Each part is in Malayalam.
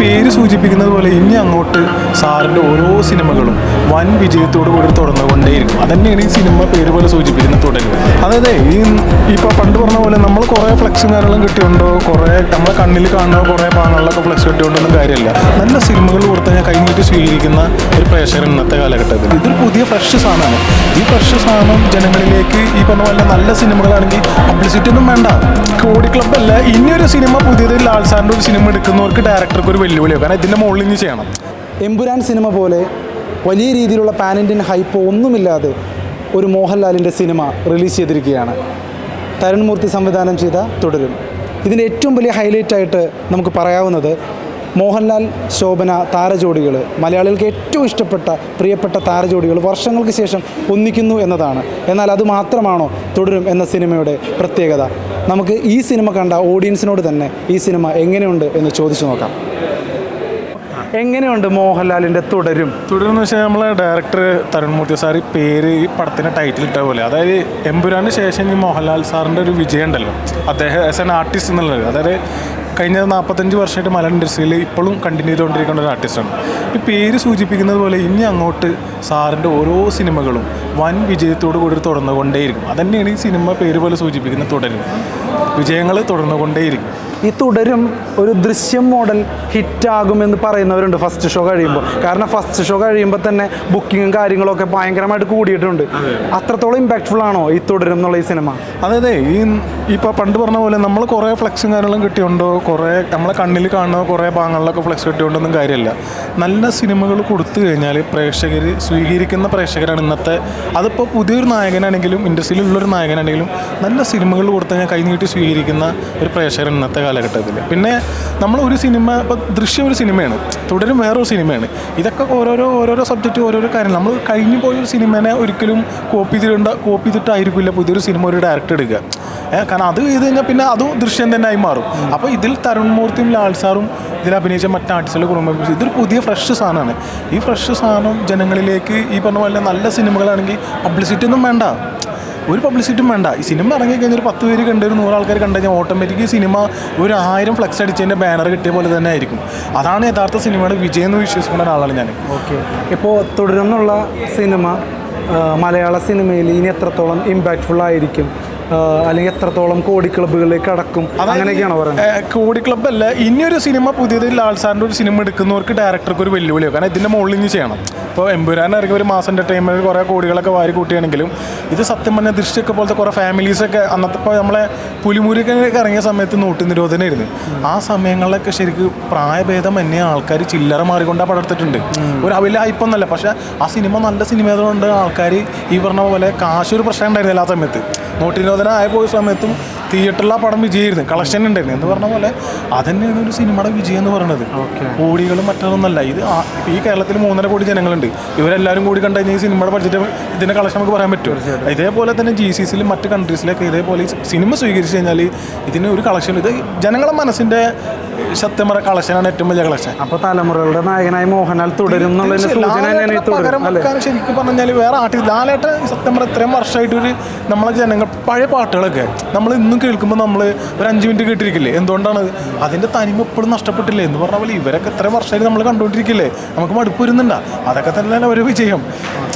പേര് സൂചിപ്പിക്കുന്നത് പോലെ ഇനി അങ്ങോട്ട് സാറിന്റെ ഓരോ സിനിമകളും വൻ വിജയത്തോടു കൂടി തുടർന്നുകൊണ്ടേയിരിക്കും. അതന്നെയാണ് ഈ സിനിമ പേര് പോലെ സൂചിപ്പിക്കുന്നത് തുടരും. അതായത് ഈ ഇപ്പോൾ പണ്ട് പറഞ്ഞ പോലെ നമ്മൾ കുറേ ഫ്ലെക്സും കാര്യങ്ങളും കിട്ടിയുണ്ടോ കുറേ നമ്മളെ കണ്ണിൽ കാണുന്ന കുറേ പാങ്ങളിലൊക്കെ ഫ്ലെക്സ് കിട്ടിയോണ്ടൊന്നും കാര്യമില്ല. നല്ല സിനിമകൾ കൊടുത്ത് ഞാൻ കഴിഞ്ഞിട്ട് സ്വീകരിക്കുന്ന ഒരു പ്രേക്ഷകർ ഇന്നത്തെ കാലഘട്ടത്തിൽ. ഇതൊരു പുതിയ ഫ്രഷ് സാധനമാണ്. ഈ ഫ്രഷ് സാധനം ജനങ്ങളിലേക്ക് ഈ പറഞ്ഞ പോലെ നല്ല സിനിമകളാണെങ്കിൽ പബ്ലിസിറ്റി ഒന്നും വേണ്ട. കോടി ക്ലബ് അല്ല. ഇനിയൊരു സിനിമ പുതിയതിൽ ലാൽ സാറിന്റെ ഒരു സിനിമ എടുക്കുന്നവർക്ക് ഡയറക്ടർക്ക് ഒരു വെല്ലുവിളിയാണ് കാരണം ഇതിന്റെ മുകളിൽ ഇനി ചെയ്യണം. എമ്പുരാൻ സിനിമ പോലെ വലിയ രീതിയിലുള്ള ഇന്ത്യൻ ഹൈപ്പ് ഒന്നുമില്ലാതെ ഒരു മോഹൻലാലിന്റെ സിനിമ റിലീസ് ചെയ്തിരിക്കുകയാണ്. തരൺമൂർത്തി സംവിധാനം ചെയ്ത തുടരും. ഇതിന്റെ ഏറ്റവും വലിയ ഹൈലൈറ്റായിട്ട് നമുക്ക് പറയാവുന്നത് മോഹൻലാൽ ശോഭന താരജോഡികൾ. മലയാളികൾക്ക് ഏറ്റവും ഇഷ്ടപ്പെട്ട പ്രിയപ്പെട്ട താരജോഡികൾ വർഷങ്ങൾക്ക് ശേഷം ഒന്നിക്കുന്നു എന്നതാണ്. എന്നാൽ അത് മാത്രമാണോ തുടരും എന്ന സിനിമയുടെ പ്രത്യേകത? നമുക്ക് ഈ സിനിമ കണ്ട ഓഡിയൻസിനോട് തന്നെ ഈ സിനിമ എങ്ങനെയുണ്ട് എന്ന് ചോദിച്ചു നോക്കാം. എങ്ങനെയുണ്ട് മോഹൻലാലിന്റെ തുടരും? തുടരും എന്ന് വെച്ചാൽ നമ്മളെ ഡയറക്ടർ തരുൺമൂർത്തി സാർ ഈ പേര് ഈ പടത്തിന്റെ ടൈറ്റിൽ ഇട്ട പോലെ. അതായത് എമ്പുരാന് ശേഷം ഈ മോഹൻലാൽ സാറിന്റെ ഒരു വിജയം ഉണ്ടല്ലോ. അദ്ദേഹം ആസ് എൻ ആർട്ടിസ്റ്റ് എന്നുള്ളത്. അതായത് കഴിഞ്ഞ നാൽപ്പത്തഞ്ച് വർഷമായിട്ട് മലയാളം ഇൻഡസ്ട്രിയിൽ ഇപ്പോഴും കണ്ടിന്യൂ ചെയ്തുകൊണ്ടിരിക്കുന്ന ഒരു ആർട്ടിസ്റ്റാണ് ഈ പേര് സൂചിപ്പിക്കുന്നത് പോലെ ഇനി അങ്ങോട്ട് സാറിന്റെ ഓരോ സിനിമകളും വൻ വിജയത്തോടു കൂടി തുടർന്നുകൊണ്ടേയിരിക്കും. അതന്നെയാണ് ഈ സിനിമ പേര് പോലെ സൂചിപ്പിക്കുന്നത് തുടരും. വിജയങ്ങൾ തുടർന്നുകൊണ്ടേയിരിക്കും. ഈ തുടരും ഒരു ദൃശ്യം മോഡൽ ഹിറ്റാകുമെന്ന് പറയുന്നവരുണ്ട് ഫസ്റ്റ് ഷോ കഴിയുമ്പോൾ കാരണം ഫസ്റ്റ് ഷോ കഴിയുമ്പോൾ തന്നെ ബുക്കിങ്ങും കാര്യങ്ങളൊക്കെ ഭയങ്കരമായിട്ട് കൂടിയിട്ടുണ്ട്. അത്രത്തോളം ഇമ്പാക്ട്ഫുൾ ആണോ ഈ തുടരും എന്നുള്ള ഈ സിനിമ അതെ ഈ ഇപ്പോൾ പണ്ട് പറഞ്ഞ പോലെ നമ്മൾ കുറേ ഫ്ലെക്സും കാര്യങ്ങളും കിട്ടിയുണ്ടോ? കുറേ നമ്മളെ കണ്ണിൽ കാണുന്ന കുറേ ഭാഗങ്ങളിലൊക്കെ ഫ്ലെക്സ് കിട്ടിയോണ്ടൊന്നും കാര്യമില്ല നല്ല സിനിമകൾ കൊടുത്തു കഴിഞ്ഞാൽ പ്രേക്ഷകർ സ്വീകരിക്കുന്ന പ്രേക്ഷകരാണ് ഇന്നത്തെ. അതിപ്പോൾ പുതിയൊരു നായകനാണെങ്കിലും ഇൻഡസ്ട്രിയിലുള്ളൊരു നായകനാണെങ്കിലും നല്ല സിനിമകൾ കൊടുത്തു കഴിഞ്ഞാൽ കൈനീട്ടി സ്വീകരിക്കുന്ന ഒരു പ്രേക്ഷകരാണ് ഇന്നത്തെ കാലഘട്ടത്തിൽ. പിന്നെ നമ്മൾ ഒരു സിനിമ ഇപ്പോൾ ദൃശ്യം ഒരു സിനിമയാണ്. തുടരും വേറൊരു സിനിമയാണ്. ഇതൊക്കെ ഓരോരോ ഓരോരോ സബ്ജക്റ്റ് ഓരോരോ കാര്യം. നമ്മൾ കഴിഞ്ഞു പോയൊരു സിനിമേനെ ഒരിക്കലും കോപ്പി ചെയ്തിട്ടുണ്ട് കോപ്പി ചെയ്തിട്ടായിരിക്കില്ല പുതിയൊരു സിനിമ ഒരു ഡയറക്ടർ എടുക്കുക. കാരണം അത് ചെയ്ത് കഴിഞ്ഞാൽ പിന്നെ അതും ദൃശ്യം തന്നെ ആയി മാറും. അപ്പോൾ ഇതിൽ തരുൺ മൂർത്തിയും ലാൽ സാറും ഇതിൽ അഭിനയിച്ച മറ്റ് ആർട്ടിസ്റ്റുകൾ കുടുംബം ഇതൊരു പുതിയ ഫ്രഷ് സാധനമാണ്. ഈ ഫ്രഷ് സാധനം ജനങ്ങളിലേക്ക് ഈ പറഞ്ഞ പോലെ നല്ല സിനിമകളാണെങ്കിൽ പബ്ലിസിറ്റി ഒന്നും വേണ്ട. ഒരു പബ്ലിസിറ്റിയും വേണ്ട. ഈ സിനിമ ഇറങ്ങി കഴിഞ്ഞാൽ ഒരു പത്ത് പേര് കണ്ട് ഒരു നൂറ് ആൾക്കാർ കണ്ടു കഴിഞ്ഞാൽ ഓട്ടോമാറ്റിക് സിനിമ ഒരു ആയിരം ഫ്ലെക്സ് അടിച്ചതിന്റെ ബാനർ കിട്ടിയ പോലെ തന്നെ ആയിരിക്കും. അതാണ് യഥാർത്ഥ സിനിമയുടെ വിജയം എന്ന് വിശ്വസിക്കുന്ന ഒരാളാണ് ഞാൻ ഓക്കെ ഇപ്പോൾ തുടരുന്നുള്ള സിനിമ മലയാള സിനിമയിൽ ഇനി എത്രത്തോളം ഇമ്പാക്റ്റ്ഫുൾ ആയിരിക്കും? അല്ലെങ്കിൽ എത്രത്തോളം കോടി ക്ലബ്ബുകളിലേക്ക് കടക്കും? അങ്ങനെയൊക്കെയാണോ പറയുന്നത്? കോടി ക്ലബ് അല്ല ഇനിയൊരു സിനിമ പുതിയത് ലാൽ സാറിന്റെ ഒരു സിനിമ എടുക്കുന്നവർക്ക് ഡയറക്ടർക്ക് ഒരു വെല്ലുവിളിയാണ് കാരണം ഇതിന്റെ മുകളിൽ ഇനി ചെയ്യണം. ഇപ്പോൾ എമ്പുരാൻ ഇറങ്ങി ഒരു മാസം എന്റർടൈൻമെന്റ് കുറേ കോടികളൊക്കെ വാരി കൂട്ടിയാണെങ്കിലും ഇത് സത്യം പറഞ്ഞ ദൃഷ്ടിയൊക്കെ പോലത്തെ കുറേ ഫാമിലീസൊക്കെ അന്നത്തെ ഇപ്പോൾ നമ്മളെ പുലിമുരിയൊക്കെ ഇറങ്ങിയ സമയത്ത് നോട്ട് നിരോധനമായിരുന്നു ആ സമയങ്ങളിലൊക്കെ ശരിക്കും പ്രായഭേദം എന്നെ ആൾക്കാർ ചില്ലറ മാറിക്കൊണ്ടാണ് പടർത്തിട്ടുണ്ട് ഒരു വലിയ ഹൈപ്പൊന്നല്ല പക്ഷേ ആ സിനിമ നല്ല സിനിമ ആയതുകൊണ്ട് ആൾക്കാർ ഈ പറഞ്ഞ പോലെ കാശൊരു പ്രശ്നം ഉണ്ടായിരുന്നില്ല ആ സമയത്ത്. നോട്ട് നിരോധനം ആയ പോയ സമയത്തും തിയേറ്ററിൽ ആ പടം വിജയമായിരുന്നു. കളക്ഷൻ ഉണ്ടായിരുന്നു. എന്ന് പറഞ്ഞ പോലെ അതന്നെയാണ് ഒരു സിനിമയുടെ വിജയം എന്ന് പറയുന്നത് കോടികളും മറ്റൊന്നല്ല ഇത് ഈ കേരളത്തിൽ മൂന്നര കോടി ജനങ്ങളുണ്ട്. ഇവരെല്ലാവരും കൂടി കണ്ടു കഴിഞ്ഞാൽ ഈ സിനിമയുടെ ബഡ്ജറ്റ് ഇതിന്റെ കളക്ഷൻ നമുക്ക് പറയാൻ പറ്റും. ഇതേപോലെ തന്നെ ജി സി സിയിലും മറ്റ് കൺട്രീസിലൊക്കെ ഇതേപോലെ സിനിമ സ്വീകരിച്ചു കഴിഞ്ഞാൽ ഇതിന് ഒരു കളക്ഷൻ ഇത് ജനങ്ങളുടെ മനസ്സിന്റെ സത്യം കളക്ഷനാണ് ഏറ്റവും വലിയ കളക്ഷൻ. അപ്പൊ തലമുറകളുടെ നായകനായി മോഹൻലാൽ തുടരും ശരിക്കും പറഞ്ഞാൽ വേറെ ആർട്ടിസ്റ്റ് ലാലേട്ട സത്യം ഇത്രയും വർഷമായിട്ട് ഒരു നമ്മളെ ജനങ്ങൾ പഴയ പാട്ടുകളൊക്കെ നമ്മൾ ഇന്നും കേൾക്കുമ്പോൾ നമ്മൾ ഒരു അഞ്ച് മിനിറ്റ് കേട്ടിരിക്കില്ലേ? എന്തുകൊണ്ടാണ്? അതിന്റെ തനിമ ഇപ്പോഴും നഷ്ടപ്പെട്ടില്ലേ? എന്ന് പറഞ്ഞ പോലെ ഇവരൊക്കെ എത്ര വർഷമായിട്ട് നമ്മൾ കണ്ടുകൊണ്ടിരിക്കില്ലേ നമുക്ക് മടുപ്പ് വരുന്നുണ്ടാ. അതൊക്കെ തന്നെ ഒരു വിജയം.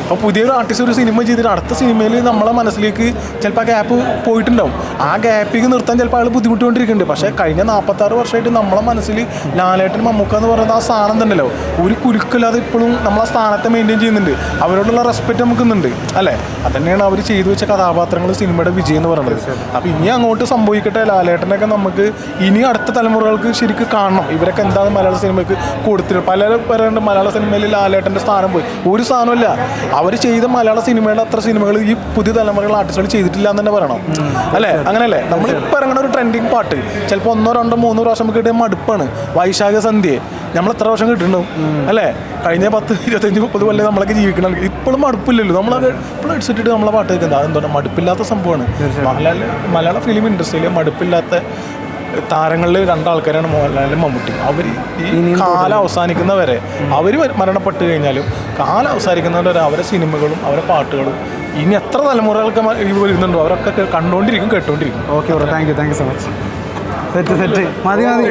അപ്പോൾ പുതിയൊരു ആർട്ടിസ്റ്റ് ഒരു സിനിമ ചെയ്തിട്ട് അടുത്ത സിനിമയിൽ നമ്മളെ മനസ്സിലേക്ക് ചിലപ്പോൾ ആ ഗ്യാപ്പ് പോയിട്ടുണ്ടാവും. ആ ഗ്യാപ്പിക്ക് നിർത്താൻ ചിലപ്പോൾ അയാൾ ബുദ്ധിമുട്ടുകൊണ്ടിരിക്കുന്നുണ്ട് പക്ഷേ കഴിഞ്ഞ നാൽപ്പത്താറ് വർഷമായിട്ട് നമ്മളെ മനസ്സിൽ ലാലേട്ടൻ മമ്മൂക്ക എന്ന് പറയുന്ന ആ സ്ഥാനം തന്നെയല്ലോ? ഒരു കുരുക്കില്ലാതെ ഇപ്പോഴും നമ്മളെ സ്ഥാനത്തെ മെയിന്റെയിൻ ചെയ്യുന്നുണ്ട്. അവരോടുള്ള റെസ്പെക്റ്റ് നമുക്കുന്നുണ്ട് അല്ലേ? അതന്നെയാണ് അവർ ചെയ്തു വെച്ച കഥാപാത്രങ്ങൾ സിനിമയുടെ വിജയം എന്ന് പറയുന്നത്. അപ്പോൾ ഇനി അങ്ങോട്ട് സംഭവിക്കട്ടെ ലാലേട്ടനൊക്കെ നമുക്ക് ഇനി അടുത്ത തലമുറകൾക്ക് ശരിക്കും കാണണം. ഇവരൊക്കെ എന്താണ് മലയാള സിനിമയ്ക്ക് കൊടുത്തിട്ട് പല പറയുന്നുണ്ട് മലയാള സിനിമയിൽ ലാലേട്ടന്റെ സ്ഥാനം പോയി. ഒരു സ്ഥാനമില്ല അവർ ചെയ്ത മലയാള സിനിമയുടെ അത്ര സിനിമകൾ ഈ പുതിയ തലമുറകൾ ആർട്ടിസ്റ്റുകൾ ചെയ്തിട്ടില്ല എന്ന് തന്നെ പറയണം. അല്ലേ? അങ്ങനെയല്ലേ? നമ്മളിപ്പോൾ ഇറങ്ങുന്ന ഒരു ട്രെൻഡിങ് പാട്ട് ചിലപ്പോൾ ഒന്നോ രണ്ടോ മൂന്നോ പ്രാവശ്യം നമുക്ക് കിട്ടിയ മടുപ്പാണ്. വൈശാഖ സന്ധ്യ നമ്മൾ എത്ര വർഷം കിട്ടുന്നുണ്ടാവും? അല്ലേ? കഴിഞ്ഞ പത്ത് ഇരുപത്തഞ്ച് മുപ്പത് കൊല്ലം നമ്മളൊക്കെ ജീവിക്കണം ഇപ്പോഴും മടുപ്പില്ലല്ലോ. നമ്മളത് ഇപ്പോഴും അടിച്ചിട്ട് നമ്മളെ പാട്ട് കേൾക്കുന്നത്. അതെന്താണ് മടുപ്പില്ലാത്ത സംഭവമാണ്. മലയാള മലയാള ഫിലിം ഇൻഡസ്ട്രിയിലെ മടുപ്പില്ലാത്ത താരങ്ങളിൽ രണ്ടാൾക്കാരാണ് മോഹൻലാലും മമ്മൂട്ടി അവർ ഈ കാലം അവസാനിക്കുന്നവരെ അവർ മരണപ്പെട്ട് കഴിഞ്ഞാലും കാലം അവസാനിക്കുന്നവരെ അവരെ സിനിമകളും അവരെ പാട്ടുകളും ഇനി എത്ര തലമുറകൾക്ക് വരുന്നുണ്ടോ അവരൊക്കെ കണ്ടുകൊണ്ടിരിക്കും കേട്ടുകൊണ്ടിരിക്കും okay thank you thank you so much set set മതി മതി.